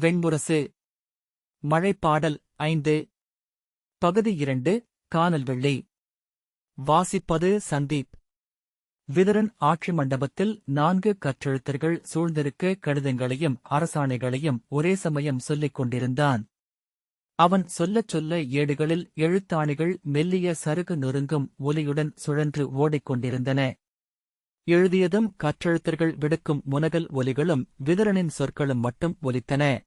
வெண்முரசு மழைப்பாடல் ஐந்து. பகுதி இரண்டு காணல் வெள்ளி. வாசிப்பது சந்தீப். விதரன் ஆட்சி மண்டபத்தில் நான்கு கற்றெழுத்தர்கள் சூழ்ந்திருக்க கடிதங்களையும் அரசாணைகளையும் ஒரே சமயம் சொல்லிக் கொண்டிருந்தான். அவன் சொல்லச் சொல்ல ஏடுகளில் எழுத்தாணிகள் மெல்லிய சருகு நொறுங்கும் ஒலியுடன் சுழன்று ஓடிக்கொண்டிருந்தன. எழுதியதும் கற்றெழுத்தர்கள் விடுக்கும் முனகல் ஒலிகளும் விதரனின் சொற்களும் மட்டும் ஒலித்தன.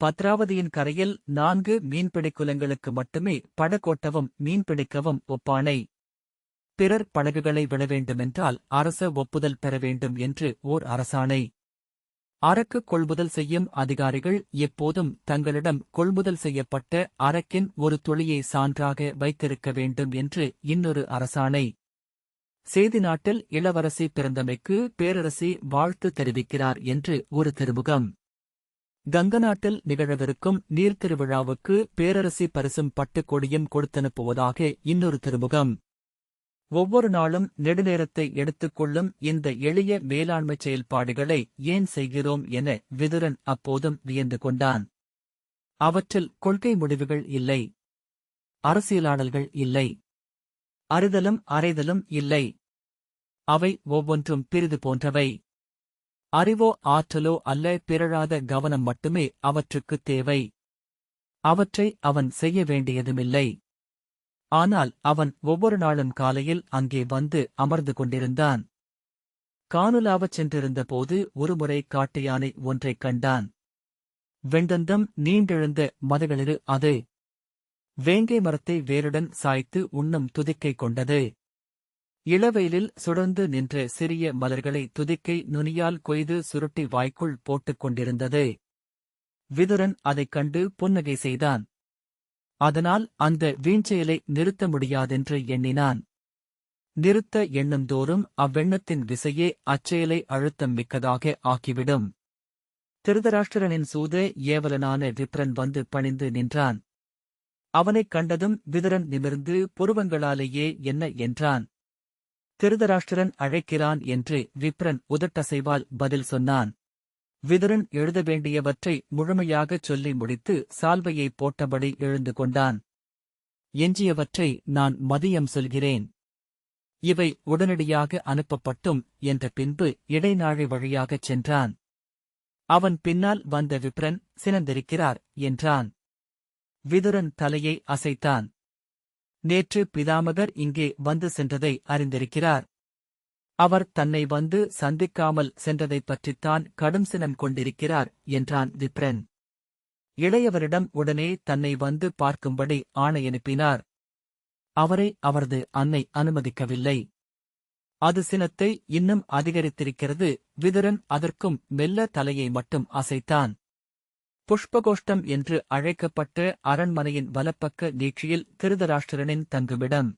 பத்ராவதியின் கரையில் நான்கு மீன்பிடி குலங்களுக்கு மட்டுமே படகோட்டவும் மீன்பிடிக்கவும் ஒப்பானை. பிறர் படகுகளை விட வேண்டுமென்றால் அரச ஒப்புதல் பெற வேண்டும் என்று ஓர் அரசாணை. அரக்கு கொள்முதல் செய்யும் அதிகாரிகள் எப்போதும் தங்களிடம் கொள்முதல் செய்யப்பட்ட அரக்கின் ஒரு துளியை சான்றாக வைத்திருக்க வேண்டும் என்று இன்னொரு அரசாணை. செய்தி நாட்டில் இளவரசி பிறந்தமைக்கு பேரரசி வாழ்த்து தெரிவிக்கிறார் என்று ஒரு திருமுகம். கங்க நாட்டில் நிகழவிருக்கும் நீர்த்திருவிழாவுக்கு பேரரசி பரிசும் பட்டுக்கொடியும் கொடுத்தனுப்புவதாக இன்னொரு திருமுகம். ஒவ்வொரு நாளும் நெடுநேரத்தை எடுத்துக்கொள்ளும் இந்த எளிய மேலாண்மை செயல்பாடுகளை ஏன் செய்கிறோம் என விதுரன் அப்போதும் வியந்து கொண்டான். அவற்றில் கொள்கை முடிவுகள் இல்லை. அரசியலாடல்கள் இல்லை. அறிதலும் அறைதலும் இல்லை. அவை ஒவ்வொன்றும் பிரிது போன்றவை. அறிவோ ஆற்றலோ அல்ல பிறழாத கவனம் மட்டுமே அவற்றுக்குத் தேவை. அவற்றை அவன் செய்ய வேண்டியதுமில்லை. ஆனால் அவன் ஒவ்வொரு நாளும் காலையில் அங்கே வந்து அமர்ந்து கொண்டிருந்தான். காணுலாவச் சென்றிருந்தபோது ஒருமுறை காட்டு யானை ஒன்றைக் கண்டான். வெண்டந்தம் நீண்டெழுந்த மதகளிரு அது. வேங்கை மரத்தை வேருடன் சாய்த்து உண்ணும் துதிக்கை கொண்டது. இளவெயிலில் சுடர்ந்து நின்ற சிறிய மலர்களை துதிக்கை நுனியால் கொய்து சுருட்டி வாய்க்குள் போட்டுக் கொண்டிருந்தது. விதுரன் அதைக் கண்டு புன்னகை செய்தான். அதனால் அந்த வீஞ்செயலை நிறுத்த முடியாதென்று எண்ணினான். நிறுத்த எண்ணுந்தோறும் அவ்வெண்ணத்தின் விசையே அச்செயலை அழுத்தம் மிக்கதாக ஆக்கிவிடும். திருதராஷ்டிரனின் சூது ஏவலனான விப்ரன் வந்து பணிந்து நின்றான். அவனைக் கண்டதும் விதுரன் நிமிர்ந்து புருவங்களாலேயே என்ன என்றான்? திருதராஷ்டிரன் அழைக்கிறான் என்று விப்ரன் உதட்டசைவால் பதில் சொன்னான். விதுரன் எழுத வேண்டியவற்றை முழுமையாகச் சொல்லி முடித்து சால்வையை போட்டபடி எழுந்து கொண்டான். எஞ்சியவற்றை நான் மதியம் சொல்கிறேன். இவை உடனடியாக அனுப்பப்பட்டும் என்ற பின்பு இடைநாழை வழியாகச் சென்றான். அவன் பின்னால் வந்த விப்ரன் சினந்திருக்கிறார் என்றான். விதுரன் தலையை அசைத்தான். நேற்று பிதாமகர் இங்கே வந்து சென்றதை அறிந்திருக்கிறார். அவர் தன்னை வந்து சந்திக்காமல் சென்றதைப் பற்றித்தான் கடும் சினம் கொண்டிருக்கிறார் என்றான் விப்ரன். இளையவரிடம் உடனே தன்னை வந்து பார்க்கும்படி ஆணையனுப்பினார் அவரை அவரது அன்னை அனுமதிக்கவில்லை. அது சினத்தை இன்னும் அதிகரித்திருக்கிறது விதுரன் அதற்கும் மெல்ல தலையை மட்டும் அசைத்தான். புஷ்பகோஷ்டம் என்று அழைக்கப்பட்ட அரண்மனையின் வலப்பக்க நீட்சியில் திருதராஷ்டிரனின் தங்குமிடம்.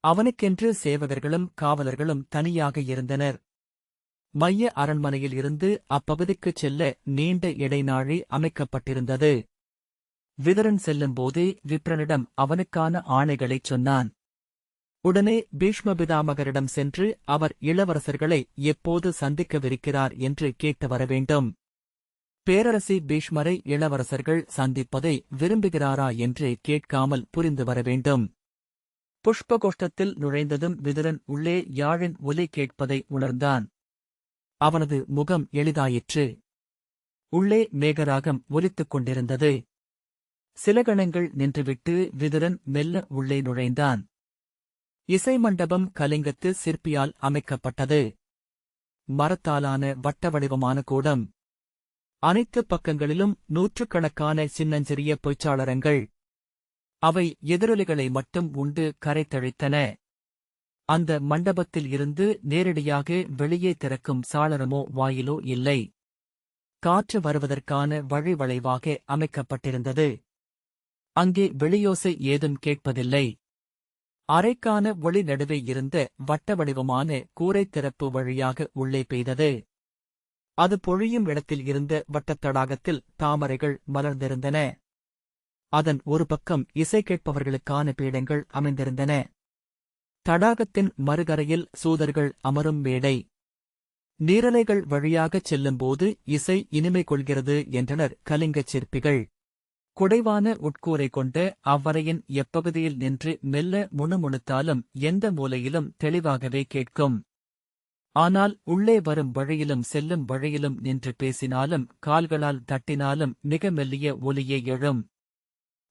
அவனுக்கென்று சேவகர்களும் காவலர்களும் தனியாக இருந்தனர். மைய அரண்மனையில் இருந்து அப்பகுதிக்குச் செல்ல நீண்ட இடைநாழி அமைக்கப்பட்டிருந்தது. விதரன் செல்லும்போதே விப்ரனிடம் அவனுக்கான ஆணைகளைச் சொன்னான். உடனே பீஷ்மபிதாமகரிடம் சென்று அவர் இளவரசர்களை எப்போது சந்திக்கவிருக்கிறார் என்று கேட்டு வர வேண்டும். பேரரசி பீஷ்மரை இளவரசர்கள் சந்திப்பதை விரும்புகிறாரா என்று கேட்காமல் புரிந்து வர வேண்டும். புஷ்பகோஷ்டத்தில் நுழைந்ததும் விதுரன் உள்ளே யாழின் ஒலி கேட்பதை உணர்ந்தான். அவனது முகம் எளிதாயிற்று. உள்ளே மேகராகம் ஒலித்துக் கொண்டிருந்தது. சில கணங்கள் நின்றுவிட்டு விதுரன் மெல்ல உள்ளே நுழைந்தான். இசை மண்டபம் கலிங்கத்து சிற்பியால் அமைக்கப்பட்டது. மரத்தாலான வட்ட வடிவமான கூடம். அனைத்து பக்கங்களிலும் நூற்றுக்கணக்கான சின்னஞ்சிறிய பொய்ச்சாளரங்கள். அவை எதிரொலிகளை மட்டும் உண்டு கரைத்தழித்தன. அந்த மண்டபத்தில் இருந்து நேரடியாக வெளியே திறக்கும் சாளரமோ வாயிலோ இல்லை. காற்று வருவதற்கான வழிவளைவாக அமைக்கப்பட்டிருந்தது. அங்கே வெளியோசை ஏதும் கேட்பதில்லை. அறைக்கான ஒளி நடுவே இருந்த வட்ட வடிவமான கூரை திறப்பு வழியாக உள்ளே பெய்தது. அது பொழியும் இடத்தில் இருந்த வட்டத்தடாகத்தில் தாமரைகள் மலர்ந்திருந்தன. அதன் ஒரு பக்கம் இசை கேட்பவர்களுக்கான பீடங்கள் அமைந்திருந்தன. தடாகத்தின் மறுகரையில் சூதர்கள் அமரும் மேடை. நீரலைகள் வழியாகச் செல்லும்போது இசை இனிமை கொள்கிறது என்றனர் கலிங்கச் சிற்பிகள். குடைவான உட்கூரை கொண்ட அவ்வரையின் எப்பகுதியில் நின்று மெல்ல முணுமுணுத்தாலும் எந்த மூலையிலும் தெளிவாகவே கேட்கும். ஆனால் உள்ளே வரும் வழியிலும் செல்லும் வழியிலும் நின்று பேசினாலும் கால்களால் தட்டினாலும் மிக மெல்லிய ஒலியே எழும்.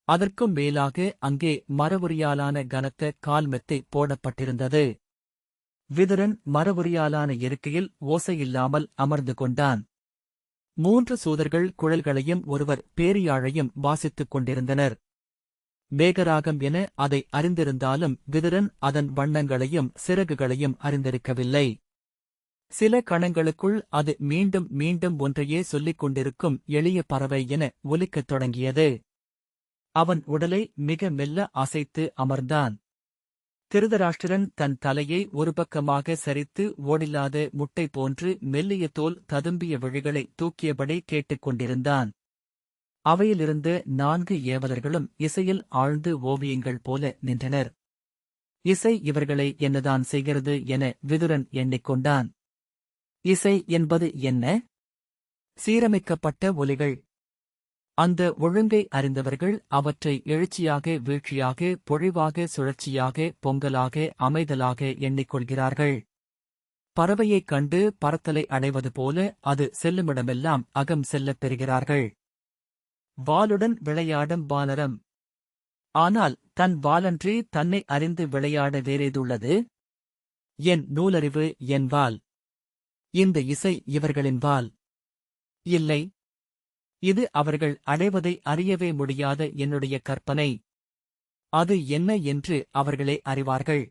அதற்கும் மேலாக அங்கே மரவுரியாலான கனத்த கால்மெத்தை போடப்பட்டிருந்தது. விதுரன் மரவுரியாலான இருக்கையில் ஓசையில்லாமல் அமர்ந்து கொண்டான். மூன்று சூதர்கள் குழல்களையும் ஒருவர் பேரியாழையும் வாசித்துக் கொண்டிருந்தனர். மேகராகம் என அதை அறிந்திருந்தாலும் விதுரன் அதன் வண்ணங்களையும் சிறகுகளையும் அறிந்திருக்கவில்லை. சில கணங்களுக்குள் அது மீண்டும் மீண்டும் ஒன்றையே சொல்லிக் கொண்டிருக்கும் எளிய பறவை என ஒலிக்கத் தொடங்கியது. அவன் உடலை மிக மெல்ல அசைத்து அமர்ந்தான். திருதராஷ்டிரன் தன் தலையை ஒரு பக்கமாக சரித்து ஓடில்லாத முட்டை போன்று மெல்லிய தோல் ததும்பிய விழிகளை தூக்கியபடி கேட்டுக் கொண்டிருந்தான். நான்கு ஏவலர்களும் இசையில் ஆழ்ந்து ஓவியங்கள் போல நின்றனர். இசை இவர்களை என்னதான் செய்கிறது என விதுரன் எண்ணிக்கொண்டான் இசை என்பது என்ன? சீரமைக்கப்பட்ட ஒலிகள். அந்த ஒழுங்கை அறிந்தவர்கள் அவற்றை எழுச்சியாக வீழ்ச்சியாக பொழிவாக சுழற்சியாக பொங்கலாக அமைதலாக எண்ணிக்கொள்கிறார்கள். பறவையைக் கண்டு பறத்தலை அடைவது போல அது செல்லுமிடமெல்லாம் அகம் செல்லப் பெறுகிறார்கள். வாளுடன் விளையாடும் பாலரம். ஆனால் தன் வாலன்றி தன்னை அறிந்து விளையாட வேறேதுள்ளது? என் நூலறிவு என் வால் இந்த இசை இவர்களின் வால். இல்லை. இது அவர்கள் அடைவதை அறியவே முடியாத என்னுடைய கற்பனை. அது என்ன என்று அவர்களே அறிவார்கள்.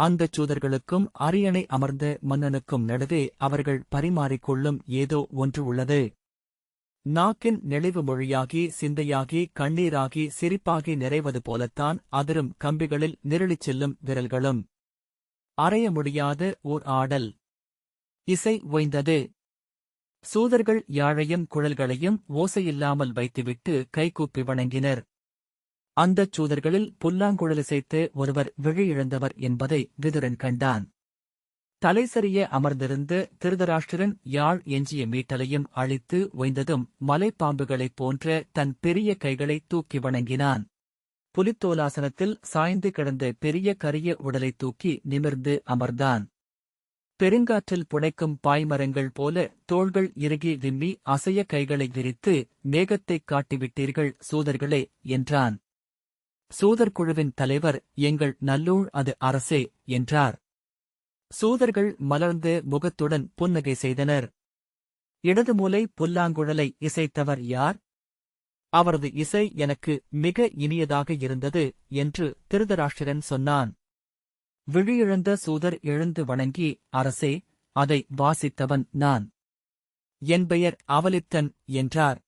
அந்தச் சூதர்களுக்கும் அரியணை அமர்ந்த மன்னனுக்கும் நடுவே அவர்கள் பரிமாறிக்கொள்ளும் ஏதோ ஒன்று உள்ளது. நாக்கின் நெளிவு மொழியாகி சிந்தையாகி கண்ணீராகி சிரிப்பாகி நிறைவது போலத்தான் அதிரும் கம்பிகளில் நிரளிச் செல்லும் விரல்களும். அறைய முடியாத ஓர் ஆடல். இசை ஓய்ந்தது. சூதர்கள் யாழையும் குழல்களையும் ஓசையில்லாமல் வைத்துவிட்டு கைகூப்பி வணங்கினர். அந்தச் சூதர்களில் புல்லாங்குழலிசைத்து ஒருவர் விழியிழந்தவர் என்பதை விதுரன் கண்டான். தலைசரிய அமர்ந்திருந்து திருதராஷ்டிரன் யாழ் எஞ்சிய மீட்டலையும் அழித்து ஒய்ந்ததும் மலைப்பாம்புகளைப் போன்ற தன் பெரிய கைகளை தூக்கி வணங்கினான். புலித்தோலாசனத்தில் சாய்ந்து கிடந்த பெரிய கரிய உடலை தூக்கி நிமிர்ந்து அமர்ந்தான். பெருங்காற்றில் புடைக்கும் பாய்மரங்கள் போல தோள்கள் இறுகி விம்மி அசைய கைகளை விரித்து மேகத்தைக் காட்டிவிட்டீர்கள் சூதர்களே என்றான். சூதர்குழுவின் தலைவர் எங்கள் நல்லூழ் அது அரசே என்றார். சூதர்கள் மலர்ந்து முகத்துடன் புன்னகை செய்தனர். இடது மூலை புல்லாங்குழலை இசைத்தவர் யார்? அவரது இசை எனக்கு மிக இனியதாக இருந்தது என்று திருதராஷ்டிரன் சொன்னான். விழியிழந்த சூதர் எழுந்து வணங்கி அரசே அதை வாசித்தவன் நான். என் பெயர் அவலித்தன் என்றார்.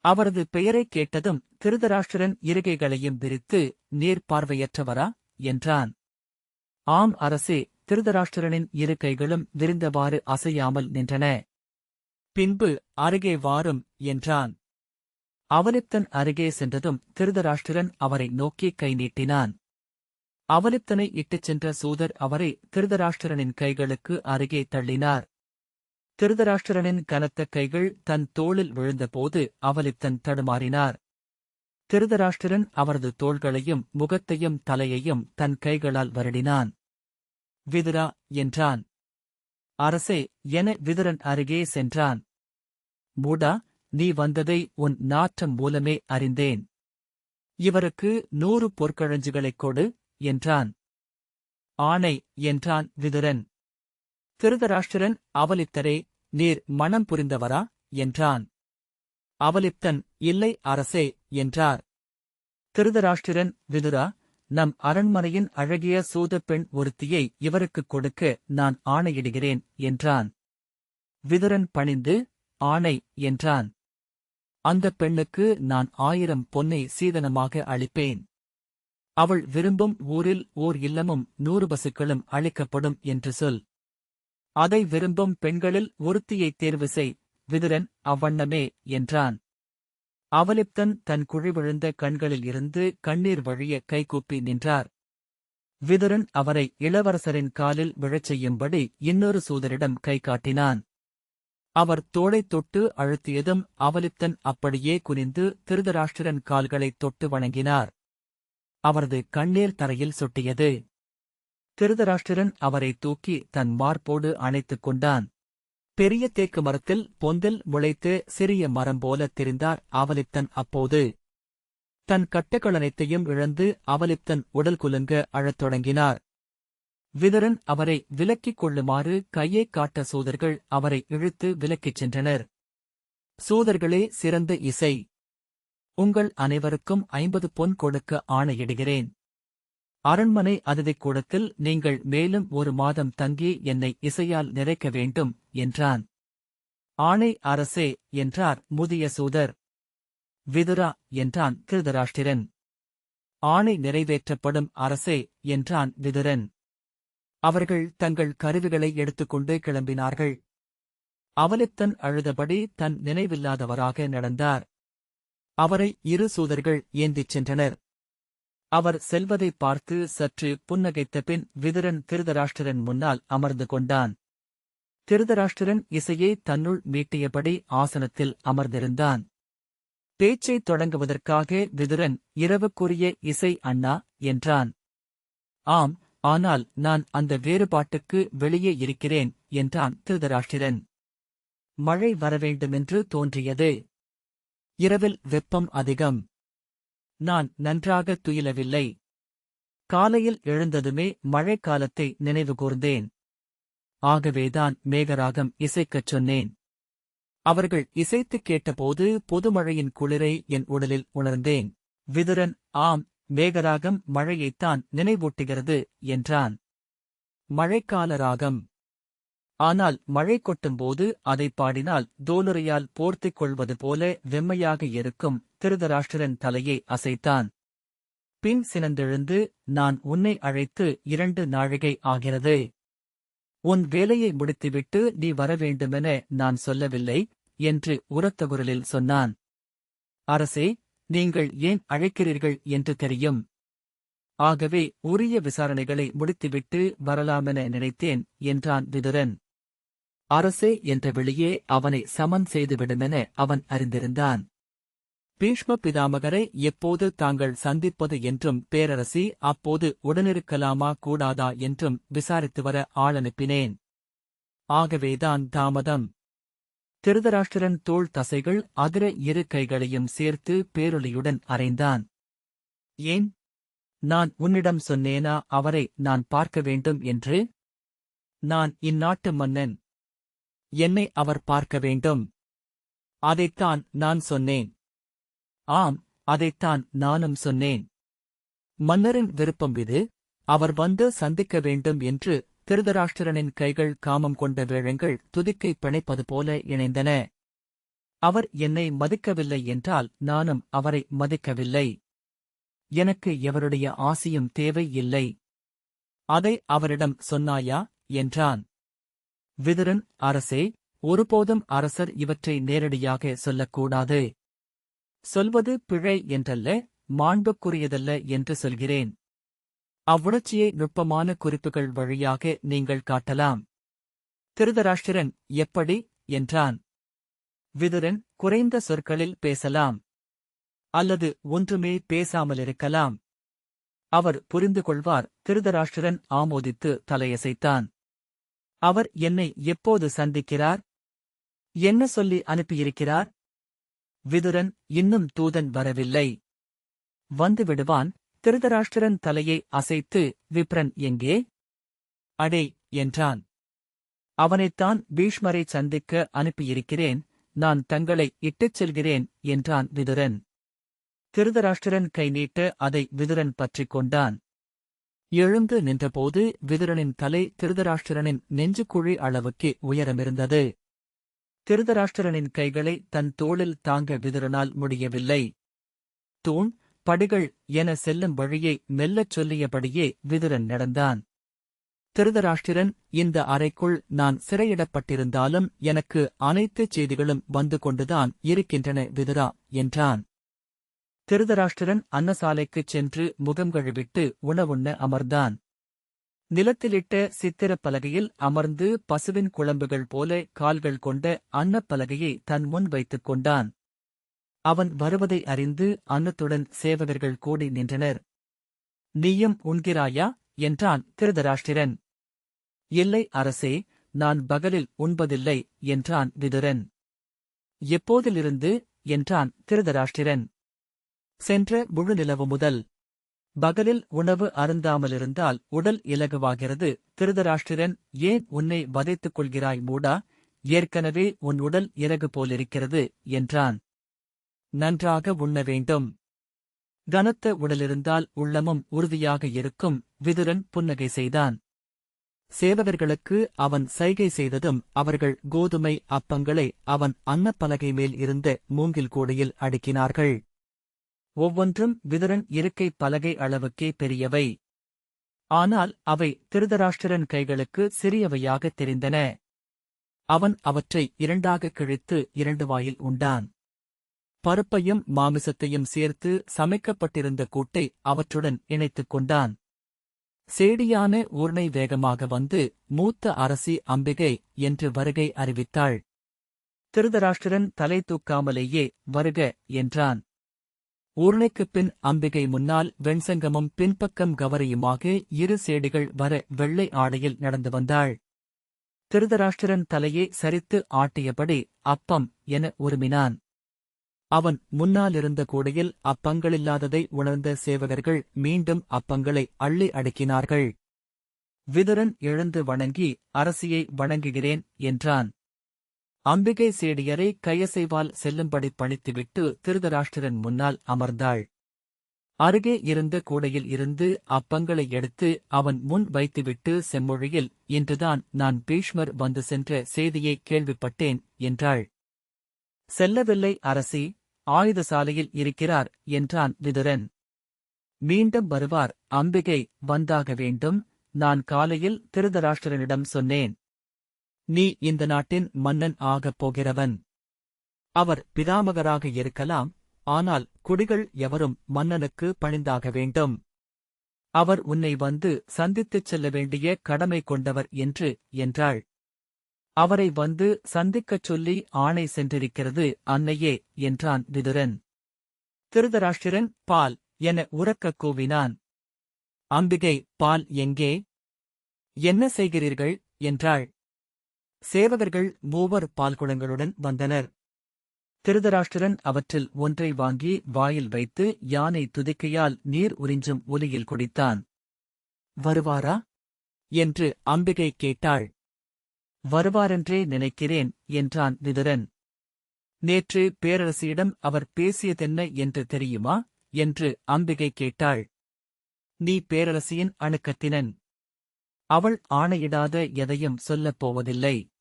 அவரது பெயரைக் கேட்டதும் திருதராஷ்டிரன் இருகைகளையும் விரித்து நீர் பார்வையற்றவரா? என்றான். ஆம் அரசே திருதராஷ்டிரனின் இரு கைகளும் விரிந்தவாறு அசையாமல் நின்றன. பின்பு அருகே வாரும் என்றான். அவலித்தன் அருகே சென்றதும் திருதராஷ்டிரன் அவரை நோக்கி கை நீட்டினான். அவலித்தனை இட்டுச் சென்ற சூதர் அவரை திருதராஷ்டிரனின் கைகளுக்கு அருகே தள்ளினார். திருதராஷ்டிரனின் கனத்த கைகள் தன் தோளில் விழுந்தபோது அவலித்தன் தடுமாறினார். திருதராஷ்டிரன் அவரது தோள்களையும் முகத்தையும் தலையையும் தன் கைகளால் வருடினான். விதுரா என்றான். அரசே என விதுரன் அருகே சென்றான். மூடா நீ வந்ததை உன் நாற்றம் மூலமே அறிந்தேன். இவருக்கு நூறு பொற்கழஞ்சுகளைக் கொடு என்றான். ஆணை என்றான் விதுரன். திருதராஷ்டிரன் அவலித்தரே நீர் மனம் புரிந்தவரா? என்றான். அவலிப்தன் இல்லை அரசே என்றார். திருதராஷ்டிரன் விதுரா நம் அரண்மனையின் அழகிய சூதப்பெண் ஒருத்தியை இவருக்குக் கொடுக்க நான் ஆணையிடுகிறேன் என்றான். விதுரன் பணிந்து ஆணை என்றான். அந்தப் பெண்ணுக்கு நான் ஆயிரம் பொன்னை சீதனமாக அளிப்பேன். அவள் விரும்பும் ஊரில் ஓர் இல்லமும் நூறு பசுக்களும் அளிக்கப்படும் என்று சொல். அதை விரும்பும் பெண்களில் ஒருத்தியைத் தேர்வு செய் விதுரன் அவ்வண்ணமே என்றான். அவலிப்தன் தன் குழிவிழுந்த கண்களில் இருந்து கண்ணீர் வழிய கைகூப்பி நின்றார். விதுரன் அவரை இளவரசரின் காலில் விழச் செய்யும்படி இன்னொரு சூதரிடம் கை காட்டினான். அவர் தோளைத் தொட்டு அழுத்தியதும் அவலிப்தன் அப்படியே குனிந்து திருதராஷ்டிரன் கால்களைத் தொட்டு வணங்கினார். அவரது கண்ணீர் தரையில் சுட்டியது. திருதராஷ்டிரன் அவரை தூக்கி தன் மார்போடு அணைத்துக் கொண்டான். பெரிய தேக்கு மரத்தில் பொந்தில் முளைத்து சிறிய மரம் போல தெரிந்தார் அவலிப்தன் அப்போது. தன் கட்டுகள் அனைத்தையும் இழந்து அவலிப்தன் உடல் குலுங்க அழத் தொடங்கினார். விதரன் அவரை விலக்கிக் கொள்ளுமாறு கையைக் காட்ட சூதர்கள் அவரை இழுத்து விலக்கிச் சென்றனர். சூதர்களே சிறந்த இசை. உங்கள் அனைவருக்கும் ஐம்பது பொன் கொடுக்க ஆணையிடுகிறேன். அரண்மனை அதிதிக் கூடத்தில் நீங்கள் மேலும் ஒரு மாதம் தங்கி என்னை இசையால் நிறைக்க வேண்டும் என்றான். ஆணை அரசே என்றார் முதிய சூதர். விதுரா என்றான் திருதராஷ்டிரன் ஆணை நிறைவேற்றப்படும் அரசே என்றான் விதுரன். அவர்கள் தங்கள் கருவிகளை எடுத்துக்கொண்டு கிளம்பினார்கள். அவலித்தன் அழுதபடி தன் நினைவில்லாதவராக நடந்தார். அவரை இரு சூதர்கள் ஏந்திச் சென்றனர். அவர் செல்வதை பார்த்து சற்று புன்னகைத்த பின் விதுரன் திருதராஷ்டிரன் முன்னால் அமர்ந்து கொண்டான். திருதராஷ்டிரன் இசையை தன்னுள் மீட்டியபடி ஆசனத்தில் அமர்ந்திருந்தான். பேச்சைத் தொடங்குவதற்காக விதுரன் இரவுக்குரிய இசை அண்ணா என்றான். ஆம் ஆனால் நான் அந்த வேறுபாட்டுக்கு வெளியே இருக்கிறேன் என்றான் திருதராஷ்டிரன். மழை வரவேண்டுமென்று தோன்றியது. இரவில் வெப்பம் அதிகம். நான் நன்றாக துயிலவில்லை. காலையில் எழுந்ததுமே மழைக்காலத்தை நினைவுகூர்ந்தேன் ஆகவேதான் மேகராகம் இசைக்கச் சொன்னேன். அவர்கள் இசைத்துக் கேட்டபோது பொதுமழையின் குளிரை என் உடலில் உணர்ந்தேன். விதுரன் ஆம் மேகராகம் மழையைத்தான் நினைவூட்டுகிறது என்றான். மழைக்கால ராகம் ஆனால் மழை கொட்டும்போது அதை பாடினால் தோலுரையால் போர்த்திக் கொள்வது போல வெம்மையாக இருக்கும் திருதராஷ்டிரன் தலையை அசைத்தான். பின் சினந்தெழுந்து நான் உன்னை அழைத்து இரண்டு நாழிகை ஆகிறது. உன் வேலையை முடித்துவிட்டு நீ வரவேண்டுமென நான் சொல்லவில்லை என்று உரத்த குரலில் சொன்னான். அரசே நீங்கள் ஏன் அழைக்கிறீர்கள் என்று தெரியும். ஆகவே உரிய விசாரணைகளை முடித்துவிட்டு வரலாமென நினைத்தேன் என்றான் விதுரன். அரசே என்ற வெளியே அவனை சமன் செய்துவிடுமென அவன் அறிந்திருந்தான். பீஷ்ம பிதாமகரை எப்போது தாங்கள் சந்திப்பது என்றும் பேரரசி அப்போது உடனிருக்கலாமா கூடாதா என்றும் விசாரித்து வர ஆளனுப்பினேன் ஆகவேதான் தாமதம். திருதராஷ்டிரன் தோள் தசைகள் அதிர இரு கைகளையும் சேர்த்து பேரொளியுடன் அறைந்தான். ஏன்? நான் உன்னிடம் சொன்னேனா அவரை நான் பார்க்க வேண்டும் என்று? நான் இந்நாட்டு மன்னன். என்னை அவர் பார்க்க வேண்டும். அதைத்தான் நான் சொன்னேன். ஆம் அதைத்தான் நானும் சொன்னேன். மன்னரின் விருப்பம் இது அவர் வந்து சந்திக்க வேண்டும் என்று திருதராஷ்டிரனின் கைகள் காமம் கொண்ட வேழங்கள் துதிக்கை பிணைப்பது போல இணைந்தன. அவர் என்னை மதிக்கவில்லை என்றால் நானும் அவரை மதிக்கவில்லை. எனக்கு எவருடைய ஆசையும் தேவை இல்லை அதை அவரிடம் சொன்னாயா? என்றான். விதுரன் அரசே ஒருபோதும் அரசர் இவற்றை நேரடியாக சொல்லக்கூடாது. சொல்வது பிழை என்றல்ல மாண்புக்குரியதல்ல என்று சொல்கிறேன். அவ்வுணர்ச்சியை நுட்பமான குறிப்புகள் வழியாக நீங்கள் காட்டலாம். திருதராஷ்டிரன் எப்படி என்றான். விதுரன் குறைந்த சொற்களில் பேசலாம். அல்லது ஒன்றுமே பேசாமலிருக்கலாம். அவர் புரிந்து கொள்வார் திருதராஷ்டிரன் ஆமோதித்து தலையசைத்தான். அவர் என்னை எப்போது சந்திக்கிறார்? என்ன சொல்லி அனுப்பியிருக்கிறார்? விதுரன் இன்னும் தூதன் வரவில்லை. வந்து விடுவான் திருதராஷ்டிரன் தலையை அசைத்து விப்ரன் எங்கே? அடே என்றான். அவனைத்தான் பீஷ்மரை சந்திக்க அனுப்பியிருக்கிறேன் நான் தங்களை இட்டுச் செல்கிறேன் என்றான் விதுரன். திருதராஷ்டிரன் கை நீட்டு அதை விதுரன் பற்றிக் கொண்டான். எழுந்து நின்றபோது விதுரனின் தலை திருதராஷ்டிரனின் நெஞ்சுக்குழி அளவுக்கு உயரமிருந்தது. திருதராஷ்டிரனின் கைகளை தன் தோளில் தாங்க விதுரனால் முடியவில்லை. தூண் படிகள் என செல்லும் வழியை மெல்லச் சொல்லியபடியே விதுரன் நடந்தான். திருதராஷ்டிரன் இந்த அறைக்குள் நான் சிறையிடப்பட்டிருந்தாலும் எனக்கு அனைத்து செய்திகளும் வந்து கொண்டுதான் இருக்கின்றன விதுரா என்றான். திருதராஷ்டிரன் அன்னசாலைக்குச் சென்று முகம் கழுவிட்டு உணவுண்ண அமர்ந்தான். நிலத்திலிட்ட சித்திரப் பலகையில் அமர்ந்து பசுவின் குழம்புகள் போல கால்கள் கொண்ட அன்னப்பலகையை தன் முன் வைத்துக் கொண்டான். அவன் வருவதை அறிந்து அன்னத்துடன் சேவகர்கள் கூடி நின்றனர். நீயும் உண்கிறாயா? என்றான் திருதராஷ்டிரன். இல்லை அரசே நான் பகலில் உண்பதில்லை என்றான் விதுரன். எப்போதிலிருந்து? என்றான் திருதராஷ்டிரன். சென்ற முழு நிலவு முதல். பகலில் உணவு அருந்தாமலிருந்தால் உடல் இலகுவாகிறது. திருதராஷ்டிரன் ஏன் உன்னை வதைத்துக் கொள்கிறாய் மூடா? ஏற்கனவே உன் உடல் இறகு போலிருக்கிறது என்றான். நன்றாக உண்ண வேண்டும். கனத்த உடலிருந்தால் உள்ளமும் உறுதியாக இருக்கும் விதுரன் புன்னகை செய்தான். சேவகர்களுக்கு அவன் சைகை செய்ததும் அவர்கள் கோதுமை அப்பங்களை அவன் அன்னப்பலகை மேல் இருந்த மூங்கில் கூடையில் அடுக்கினார்கள். ஒவ்வொன்றும் விதுரன் இருக்கை பலகை அளவுக்கே பெரியவை. ஆனால் அவை திருதராஷ்டிரன் கைகளுக்கு சிறியவையாகத் தெரிந்தன. அவன் அவற்றை இரண்டாக கிழித்து இரண்டு வாயில் உண்டான். பருப்பையும் மாமிசத்தையும் சேர்த்து சமைக்கப்பட்டிருந்த கூட்டை அவற்றுடன் இணைத்துக் கொண்டான். சேடியான ஊர்ணை வேகமாக வந்து மூத்த அரசி அம்பிகை என்று வருகை அறிவித்தாள். திருதராஷ்டிரன் தலை தூக்காமலேயே வருக என்றான். ஊர்ணைக்குப் பின் அம்பிகை முன்னால் வெண்சங்கமும் பின்பக்கம் கவரியுமாக இரு சேடிகள் வர வெள்ளை ஆடையில் நடந்து வந்தாள். திருதராஷ்டிரன் தலையை சரித்து ஆட்டியபடி அப்பம் என உருமினான். அவன் முன்னாலிருந்த கூடையில் அப்பங்களில்லாததை உணர்ந்த சேவகர்கள் மீண்டும் அப்பங்களை அள்ளி அடுக்கினார்கள். விதுரன் எழுந்து வணங்கி அரசியை வணங்குகிறேன் என்றான். அம்பிகை சேடியரை கையசைவால் செல்லும்படி பணித்துவிட்டு திருதராஷ்டிரன் முன்னால் அமர்ந்தாள். அருகே இருந்த கூடையில் இருந்து அப்பங்களை எடுத்து அவன் முன் வைத்துவிட்டு செம்மொழியில் இன்றுதான் நான் பீஷ்மர் வந்து சென்ற செய்தியை கேள்விப்பட்டேன் என்றாள். செல்லவில்லை அரசி ஆயுதசாலையில் இருக்கிறார் என்றான் விதுரன். மீண்டும் வருவார் அம்பிகை வந்தாக வேண்டும் நான் காலையில் திருதராஷ்டிரனிடம் சொன்னேன். நீ இந்த நாட்டின் மன்னன் ஆகப் போகிறவன். அவர் பிதாமகராக இருக்கலாம் ஆனால் குடிகள் எவரும் மன்னனுக்கு பணிந்தாக வேண்டும். அவர் உன்னை வந்து சந்தித்துச் செல்ல வேண்டிய கடமை கொண்டவர் என்று என்றாள். அவரை வந்து சந்திக்கச் சொல்லி ஆணை சென்றிருக்கிறது அன்னையே என்றான் விதுரன். திருதராஷ்டிரன் பால் என உறக்கக் கூவினான். அம்பிகை பால் எங்கே? என்ன செய்கிறீர்கள்? என்றாள். சேவகர்கள் மூவர் பால்குளங்களுடன் வந்தனர். திருதராஷ்டிரன் அவற்றில் ஒன்றை வாங்கி வாயில் வைத்து யானை துதிக்கையால் நீர் உறிஞ்சும் ஒலியில் குடித்தான். வருவாரா? என்று அம்பிகை கேட்டாள். வருவாரென்றே நினைக்கிறேன் என்றான் விதுரன் நேற்று பேரரசியிடம் அவர் பேசியதென்ன என்று தெரியுமா? என்று அம்பிகை கேட்டாள். நீ பேரரசியின் அணுக்கத்தினன் அவள் ஆணையிடாத எதையும் சொல்லப் போவதில்லை.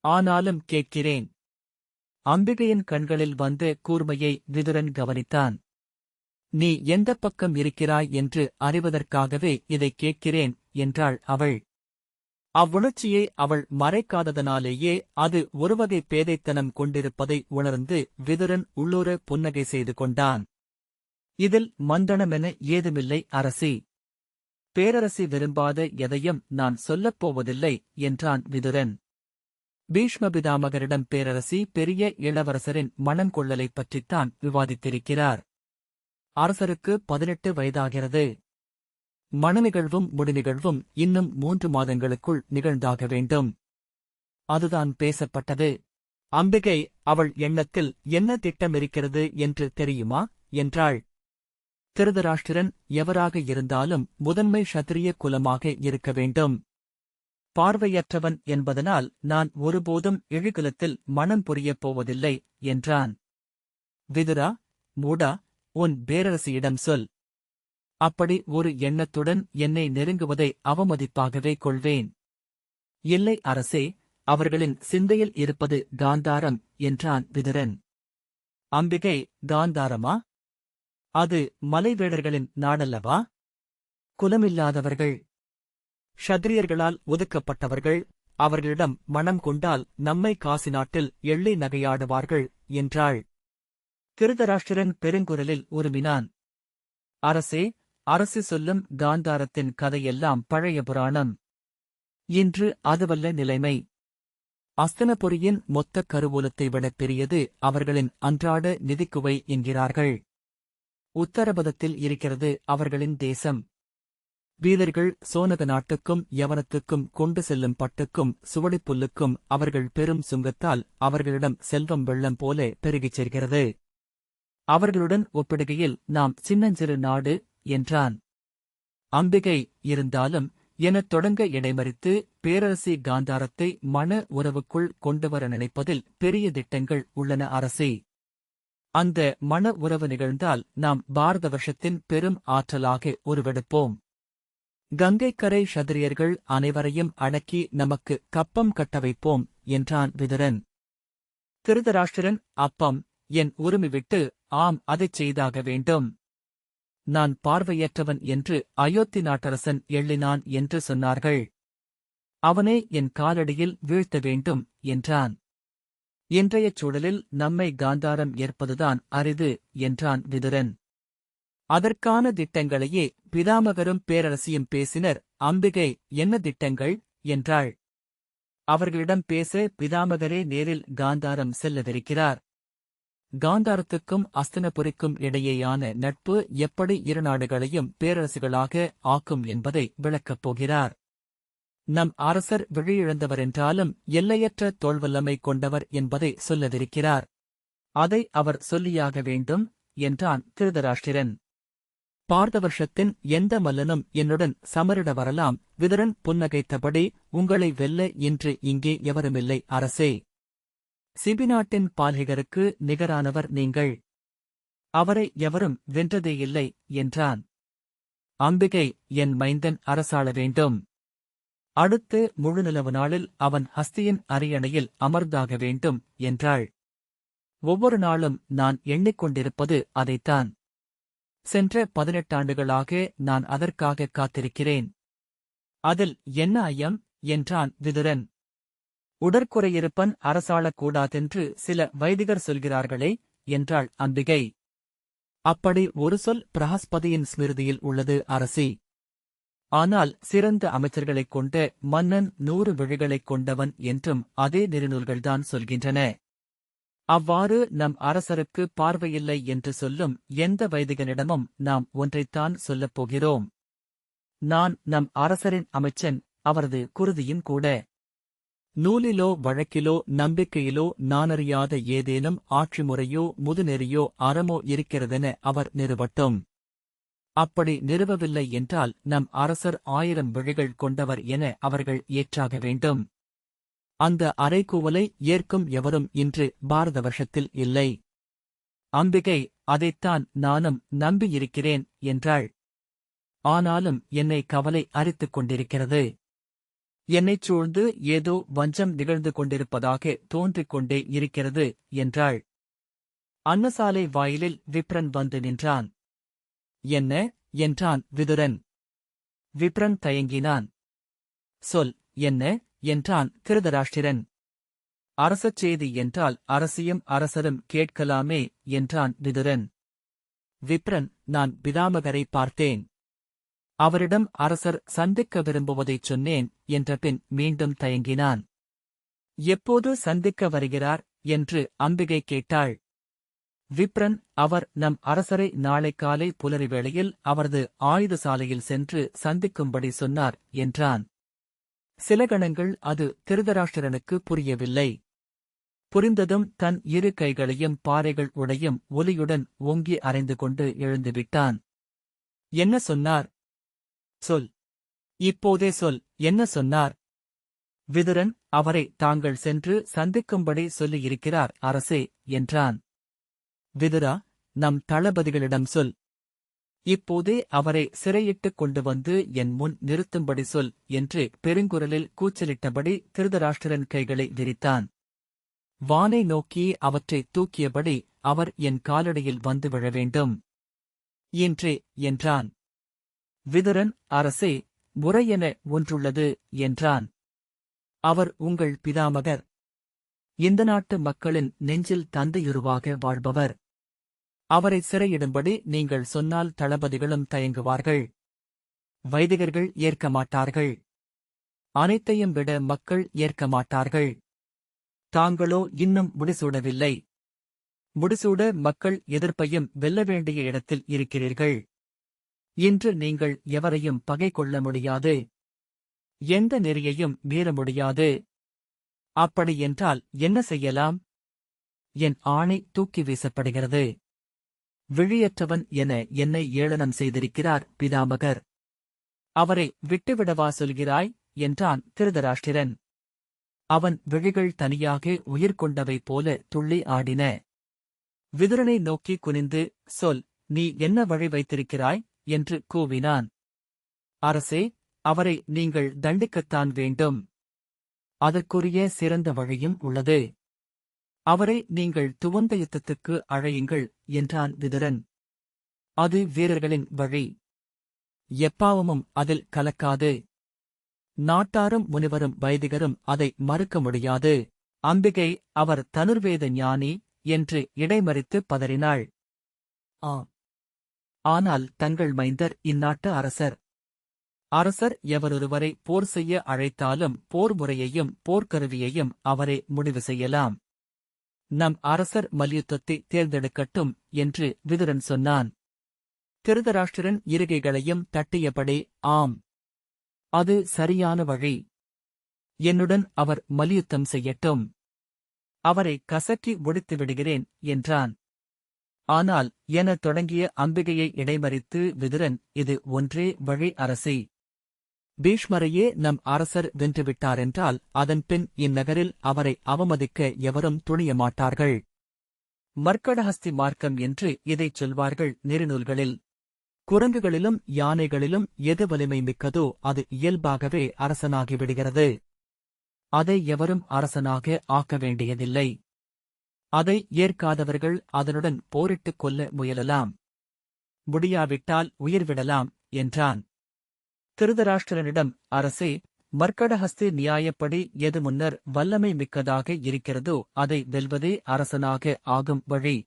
ஆனாலும் கேட்கிறேன். அம்பிகையின் கண்களில் வந்த கூர்மையை விதுரன் கவனித்தான். நீ எந்த பக்கம் இருக்கிறாய் என்று அறிவதற்காகவே இதைக் கேட்கிறேன் என்றாள் அவள். அவ்வுணர்ச்சியை அவள் மறைக்காததனாலேயே அது ஒருவகை பேதைத்தனம் கொண்டிருப்பதை உணர்ந்து விதுரன் உள்ளூர புன்னகை செய்து கொண்டான். இதில் மந்தனமென ஏதுமில்லை அரசி. பேரரசி விரும்பாத எதையும் நான் சொல்லப் போவதில்லை என்றான் விதுரன். பீஷ்மபிதாமகரிடம் பேரரசி பெரிய இளவரசரின் மனங்கொள்ளலைப் பற்றித்தான் விவாதித்திருக்கிறார். அரசருக்கு பதினெட்டு வயதாகிறது. மணநிகழ்வும் முடிநிகழ்வும் இன்னும் மூன்று மாதங்களுக்குள் நிகழ்ந்தாக வேண்டும். அதுதான் பேசப்பட்டது. அம்பிகை அவள் எண்ணத்தில் என்ன திட்டமிருக்கிறது என்று தெரியுமா? என்றாள். திருதராஷ்டிரன் எவராக இருந்தாலும் முதன்மை ஷத்திரிய குலமாக இருக்க வேண்டும். பார்வையற்றவன் என்பதனால் நான் ஒருபோதும் எழுகலத்தில் மனம் புரியப் போவதில்லை என்றான். விதுரா மூடா உன் பேரரசியிடம் சொல். அப்படி ஒரு எண்ணத்துடன் என்னை நெருங்குவதை அவமதிப்பாகவே கொள்வேன். இல்லை அரசே அவர்களின் சிந்தையில் இருப்பது காந்தாரம் என்றான் விதுரன். அம்பிகை காந்தாரமா? அது மலைவேடர்களின் நாடல்லவா? குலமில்லாதவர்கள் ஷத்ரியர்களால் ஒதுக்கப்பட்டவர்கள். அவர்களிடம் மனம் கொண்டால் நம்மை காசி நாட்டில் எள்ளை நகையாடுவார்கள் என்றாள். திருதராஷ்டிரன் பெருங்குரலில் உருமினான். அரசே அரசு சொல்லும் காந்தாரத்தின் கதையெல்லாம் பழைய புராணம். இன்று அதுவல்ல நிலைமை. அஸ்தனபுரியின் மொத்த கருவூலத்தை விட பெரியது அவர்களின் அன்றாட நிதிக்குவை என்கிறார்கள். உத்தரபதத்தில் இருக்கிறது அவர்களின் தேசம். வீரர்கள் சோனக நாட்டுக்கும் யவனத்துக்கும் கொண்டு செல்லும் பட்டுக்கும் சுவடிப்புல்லுக்கும் அவர்கள் பெரும் சுங்கத்தால் அவர்களிடம் செல்வம் வெள்ளம் போல பெருகிச் செல்கிறது. அவர்களுடன் ஒப்பிடுகையில் நாம் சின்னஞ்சிறு நாடு என்றான். அம்பிகை இருந்தாலும் எனத் தொடங்க இடைமறித்து பேரரசி காந்தாரத்தை மன உறவுக்குள் கொண்டுவர நினைப்பதில் பெரிய திட்டங்கள் உள்ளன அரசி. அந்த மன உறவு நிகழ்ந்தால் நாம் பாரத வருஷத்தின் பெரும் ஆற்றலாக உருவெடுப்போம். கங்கைக்கரை ஷதிரியர்கள் அனைவரையும் அடக்கி நமக்கு கப்பம் கட்ட வைப்போம் என்றான் விதுரன். திருதராஷ்டிரன் அப்பம் என் உரிமை விட்டு ஆம் அதைச் செய்தாக வேண்டும். நான் பார்வையற்றவன் என்று அயோத்தி நாட்டரசன் எள்ளினான் என்று சொன்னார்கள். அவனே என் காலடியில் வீழ்த்த வேண்டும் என்றான். இன்றைய சூழலில் நம்மை காந்தாரம் ஏற்பதுதான் அரிது என்றான் விதுரன். அதற்கான திட்டங்களையே பிதாமகரும் பேரரசியும் பேசினர். அம்பிகை என்ன திட்டங்கள்? என்றாள். அவர்களிடம் பேச பிதாமகரே நேரில் காந்தாரம் செல்லவிருக்கிறார். காந்தாரத்துக்கும் அஸ்தனபுரிக்கும் இடையேயான நட்பு எப்படி இரு நாடுகளையும் பேரரசுகளாக ஆக்கும் என்பதை விளக்கப் போகிறார். நம் அரசர் விழியிழந்தவரென்றாலும் எல்லையற்ற தோல்வல்லமை கொண்டவர் என்பதை சொல்லவிருக்கிறார். அதை அவர் சொல்லியாக வேண்டும் என்றான் திருதராஷ்டிரன் பார்த்தவர்ஷத்தின் எந்த மல்லனும் என்னுடன் சமரிட வரலாம். விதரன் புன்னகைத்தபடி உங்களை வெல்ல இன்று இங்கே எவருமில்லை அரசே. சிபிநாட்டின் பாலிகருக்கு நிகரானவர் நீங்கள். அவரை எவரும் வென்றதேயில்லை என்றான். அம்பிகை என் மைந்தன் அரசாள வேண்டும். அடுத்து முழுநிலவு நாளில் அவன் ஹஸ்தியின் அரியணையில் அமர்ந்தாக வேண்டும் என்றாள். ஒவ்வொரு நாளும் நான் எண்ணிக்கொண்டிருப்பது அதைத்தான். சென்ற பதினெட்டாண்டுகளாக நான் அதற்காக காத்திருக்கிறேன். அதில் என்ன ஐயம்? என்றான் விதுரன். உடற்குறையிருப்பன் அரசாளக்கூடாதென்று சில வைதிகர் சொல்கிறார்களே என்றாள் அம்பிகை. அப்படி ஒரு சொல் பிரகஸ்பதியின் ஸ்மிருதியில் உள்ளது அரசி. ஆனால் சிறந்த அமைச்சர்களைக் கொண்ட மன்னன் நூறு விழிகளைக் கொண்டவன் என்றும் அதே நெறிநூல்கள்தான் சொல்கின்றன. அவ்வாறு நம் அரசருக்கு பார்வையில்லை என்று சொல்லும் எந்த வைதிகனிடமும் நாம் ஒன்றைத்தான் சொல்லப் போகிறோம். நான் நம் அரசரின் அமைச்சன் அவரது குருதியும் கூட. நூலிலோ வழக்கிலோ நம்பிக்கையிலோ நானறியாத ஏதேனும் ஆட்சி முறையோ முதுநெறியோ அறமோ இருக்கிறதென அவர் நிறுவட்டும் அப்படி நிறுவவில்லை என்றால் நம் அரசர் ஆயிரம் விழிகள் கொண்டவர் என அவர்கள் ஏற்றாக வேண்டும். அந்த அறைகூவலை ஏற்கும் எவரும் இன்று பாரத வருஷத்தில் இல்லை. அம்பிகை அதைத்தான் நானும் நம்பியிருக்கிறேன் என்றாள். ஆனாலும் என்னை கவலை அரித்துக் கொண்டிருக்கிறது. என்னைச் சூழ்ந்து ஏதோ வஞ்சம் நிகழ்ந்து கொண்டிருப்பதாக தோன்றிக் கொண்டே இருக்கிறது என்றாள். அன்னசாலை வாயிலில் விப்ரன் வந்து நின்றான். என்ன? என்றான் விதுரன். விப்ரன் தயங்கினான். சொல் என்ன? என்றான் கிருதராஷ்டிரன். அரசச் செய்தி என்றால் அரசியும் அரசரும் கேட்கலாமே என்றான் விதுரன் விப்ரன் நான் பிதாமகரை பார்த்தேன். அவரிடம் அரசர் சந்திக்க விரும்புவதைச் சொன்னேன் என்ற பின் மீண்டும் தயங்கினான். எப்போது சந்திக்க வருகிறார்? என்று அம்பிகை கேட்டாள். விப்ரன் அவர் நம் அரசரை நாளை காலை புலரி வேளையில் அவரது ஆயுத சாலையில் சென்று சந்திக்கும்படி சொன்னார் என்றான். சில கணங்கள் அது திருதராஷ்டிரனுக்கு புரியவில்லை. புரிந்ததும் தன் இரு கைகளையும் பாறைகள் உடையும் ஒலியுடன் ஓங்கி அறைந்து கொண்டு எழுந்துவிட்டான் என்ன சொன்னார்? சொல். இப்போதே சொல். என்ன சொன்னார்? விதுரன் அவரை தாங்கள் சென்று சந்திக்கும்படி சொல்லியிருக்கிறார் அரசே என்றான். விதுரா நம் தளபதிகளிடம் சொல். இப்போதே அவரை சிறையிட்டுக் கொண்டு வந்து என் முன் நிறுத்தும்படி சொல் என்று பெருங்குரலில் கூச்சலிட்டபடி திருதராஷ்டிரன் கைகளை விரித்தான். வானை நோக்கி அவற்றை தூக்கியபடி அவர் என் காலடியில் வந்து விழ வேண்டும். இன்றே என்றான். விதுரன் அரசே முறையென ஒன்றுள்ளது என்றான். அவர் உங்கள் பிதாமகர். இந்த நாட்டு மக்களின் நெஞ்சில் தந்தையுருவாக வாழ்பவர். அவரை சிறையிடும்படி நீங்கள் சொன்னால் தளபதிகளும் தயங்குவார்கள். வைதிகர்கள் ஏற்க மாட்டார்கள். அனைத்தையும் விட மக்கள் ஏற்க மாட்டார்கள். தாங்களோ இன்னும் முடிசூடவில்லை. முடிசூட மக்கள் எதிர்ப்பையும் வெல்ல வேண்டிய இடத்தில் இருக்கிறீர்கள். இன்று நீங்கள் எவரையும் பகை கொள்ள முடியாது. எந்த நெறியையும் மீற முடியாது. அப்படி என்றால் என்ன செய்யலாம்? என் ஆணை தூக்கி வீசப்படுகிறது. விழியற்றவன் என என்னை ஏளனம் செய்திருக்கிறார் பிதாமகர். அவரை விட்டுவிடவா சொல்கிறாய்? என்றான் திருதராஷ்டிரன் அவன் விழிகள் தனியாக உயிர் கொண்டவை போல துள்ளி ஆடின. விதுரனை நோக்கி குனிந்து சொல் நீ என்ன வழி வைத்திருக்கிறாய்? என்று கூவினான். அரசே அவரை நீங்கள் தண்டிக்கத்தான் வேண்டும். அதற்குரிய சிறந்த வழியும் உள்ளது. அவரை நீங்கள் துவந்த யுத்தத்துக்கு அழையுங்கள் என்றான் விதுரன். அது வீரர்களின் வழி. எப்பாவமும் அதில் கலக்காது. நாட்டாரும் முனிவரும் வைதிகரும் அதை மறுக்க முடியாது. அம்பிகை அவர் தனுர்வேத ஞானி என்று இடைமறித்து பதறினாள். ஆ ஆனால் தங்கள் மைந்தர் இந்நாட்டு அரசர். அரசர் எவரொருவரை போர் செய்ய அழைத்தாலும் போர் முறையையும் போர்க்கருவியையும் அவரே முடிவு செய்யலாம். நம் அரசர் மல்யுத்தத்தை தேர்ந்தெடுக்கட்டும் என்று விதுரன் சொன்னான். திருதராஷ்டிரன் இருகைகளையும் தட்டியபடி ஆம். அது சரியான வழி. என்னுடன் அவர் மல்யுத்தம் செய்யட்டும். அவரை கசற்றி ஒடித்து விடுகிறேன் என்றான். ஆனால் எனத் தொடங்கிய அம்பிகையை இடைமறித்து விதுரன் இது ஒன்றே வழி அரசி. பீஷ்மரையே நம் அரசர் வென்றுவிட்டாரென்றால் அதன்பின் இந்நகரில் அவரை அவமதிக்க எவரும் துணிய மாட்டார்கள் மர்க்கடஹஸ்தி மார்க்கம் என்று இதைச் சொல்வார்கள் நெறிநூல்களில். குரங்குகளிலும் யானைகளிலும் எது வலிமை மிக்கதோ அது இயல்பாகவே அரசனாகிவிடுகிறது. அதை எவரும் அரசனாக ஆக்க வேண்டியதில்லை. அதை ஏற்காதவர்கள் அதனுடன் போரிட்டுக் கொள்ள முயலலாம். முடியாவிட்டால் உயிர்விடலாம் என்றான். திருதராஷ்டிரனிடம் அரசே மர்க்கடஹஸ்தி நியாயப்படி எது முன்னர் வல்லமை மிக்கதாக இருக்கிறதோ அதை வெல்வதே அரசனாக ஆகும் வழி.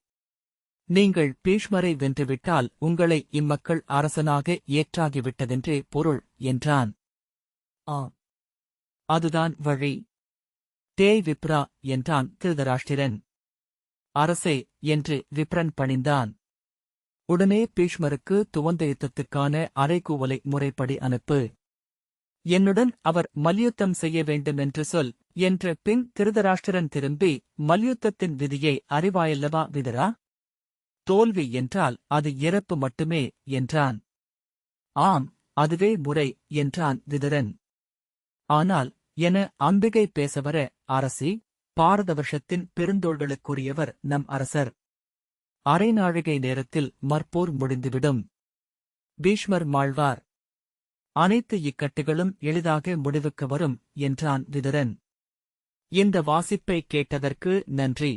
நீங்கள் பீஷ்மரை வென்றுவிட்டால் உங்களை இம்மக்கள் அரசனாக ஏற்றாகிவிட்டதென்றே பொருள் என்றான். ஆ அதுதான் வழி. தேய் விப்ரா என்றான் திருதராஷ்டிரன். அரசே என்று விப்ரன் பணிந்தான். உடனே பீஷ்மருக்கு துவந்த யுத்தத்துக்கான அறைகூவலை முறைப்படி அனுப்பு. என்னுடன் அவர் மல்யுத்தம் செய்ய வேண்டும் என்று சொல் என்ற பின் திருதராஷ்டிரன் திரும்பி மல்யுத்தத்தின் விதியை அறிவாயல்லவா விதரா? தோல்வி என்றால் அது இறப்பு மட்டுமே என்றான். ஆம் அதுவே முறை என்றான் விதரன். ஆனால் என அம்பிகை பேசவர அரசி பாரத வருஷத்தின் பெருந்தோள்களுக்குரியவர் நம் அரசர். அரை நாழிகை நேரத்தில் மற்போர் முடிந்துவிடும். பீஷ்மர் மாழ்வார் அனைத்து இக்கட்டுகளும் எளிதாக முடிவுக்கு வரும் என்றான் விதுரன். இந்த வாசிப்பை கேட்டதற்கு நன்றி.